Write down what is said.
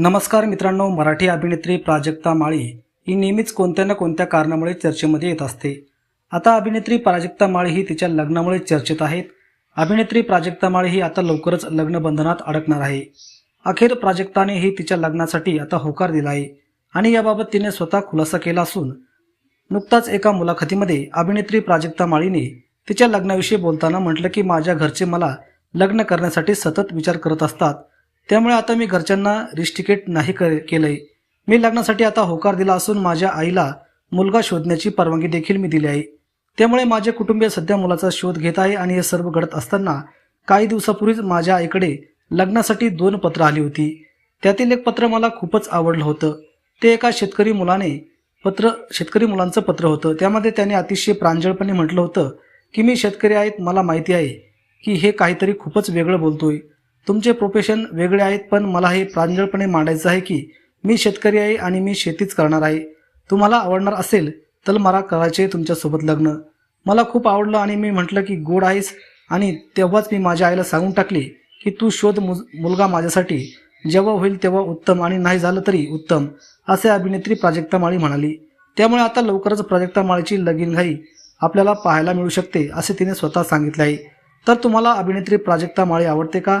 नमस्कार मित्रांनो मराठी अभिनेत्री प्राजक्ता माळी ही नेहमीच कोणत्या ना कोणत्या कारणामुळे चर्चेमध्ये येत असते. आता अभिनेत्री प्राजक्ता माळी ही तिच्या लग्नामुळे चर्चेत आहेत. अभिनेत्री प्राजक्ता माळी ही आता लवकरच लग्नबंधनात अडकणार आहे. अखेर प्राजक्ताने ही तिच्या लग्नासाठी आता होकार दिला आहे आणि याबाबत तिने स्वतः खुलासा केला असून नुकताच एका मुलाखतीमध्ये अभिनेत्री प्राजक्ता माळीने तिच्या लग्नाविषयी बोलताना म्हटलं की माझ्या घरचे मला लग्न करण्यासाठी सतत विचार करत असतात. त्यामुळे आता मी घरच्यांना रिस्टिकेट नाही कर केलंय. मी लग्नासाठी आता होकार दिला असून माझ्या आईला मुलगा शोधण्याची परवानगी देखील मी दिली आहे. त्यामुळे माझे कुटुंबीय सध्या मुलाचा शोध घेत आहे आणि हे सर्व घडत असताना काही दिवसापूर्वीच माझ्या आईकडे लग्नासाठी दोन पत्र आली होती. त्यातील एक पत्र मला खूपच आवडलं होतं. ते एका शेतकरी मुलाने पत्र शेतकरी मुलांचं पत्र होतं. त्यामध्ये त्याने अतिशय प्रांजळपणे म्हटलं होतं की मी शेतकरी आहेत मला माहिती आहे की हे काहीतरी खूपच वेगळं बोलतोय. तुमचे प्रोफेशन वेगळे आहेत पण मला हे प्रांजळपणे मांडायचं आहे की मी शेतकरी आहे आणि मी शेतीच करणार आहे. तुम्हाला आवडणार असेल तर मला करायचे तुमच्यासोबत लग्न. मला खूप आवडलं आणि मी म्हटलं की गोड आहेस आणि तेव्हाच मी माझ्या आईला सांगून टाकले की तू शोध मुज- मुलगा माझ्यासाठी. जेव्हा होईल तेव्हा उत्तम आणि नाही झालं तरी उत्तम असे अभिनेत्री प्राजक्ता माळी म्हणाली. त्यामुळे आता लवकरच प्राजक्ता माळीची लगीनघाई आपल्याला पाहायला मिळू शकते असे तिने स्वतः सांगितले आहे. तर तुम्हाला अभिनेत्री प्राजक्ता माळी आवडते का?